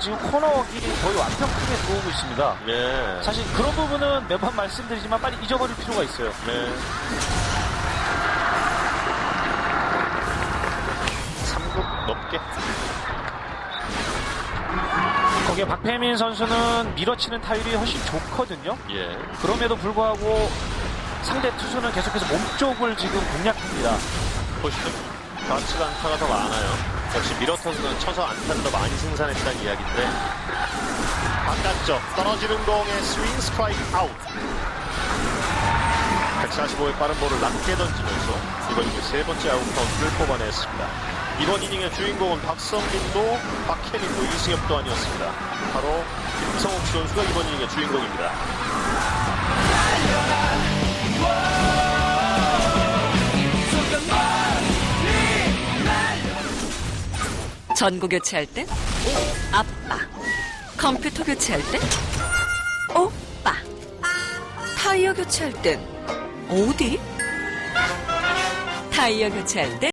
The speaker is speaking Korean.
지금 코너웍이 거의 완벽하게 들어오고 있습니다. 네. 사실 그런 부분은 매번 말씀드리지만 빨리 잊어버릴 필요가 있어요. 네. 3급 넘게. 거기에 박태민 선수는 밀어치는 타율이 훨씬 좋거든요. 예. 그럼에도 불구하고 상대 투수는 계속해서 몸쪽을 지금 공략합니다. 보시죠. 좌측 안타가 더 많아요. 역시 미러터스는 쳐서 안타를 더 많이 생산했다는 이야기인데 바깥쪽 떨어지는 공에 스윙 스트라이크 아웃 145의 빠른 볼을 낮게 던지면서 이번 이닝 세 번째 아웃 카운트를 뽑아냈습니다. 이번 이닝의 주인공은 박성민도 박혜민도 이승엽도 아니었습니다. 바로 김성욱 선수가 이번 이닝의 주인공입니다. 전구 교체할 땐 아빠. 컴퓨터 교체할 땐 오빠. 타이어 교체할 땐 어디? 타이어 교체할 땐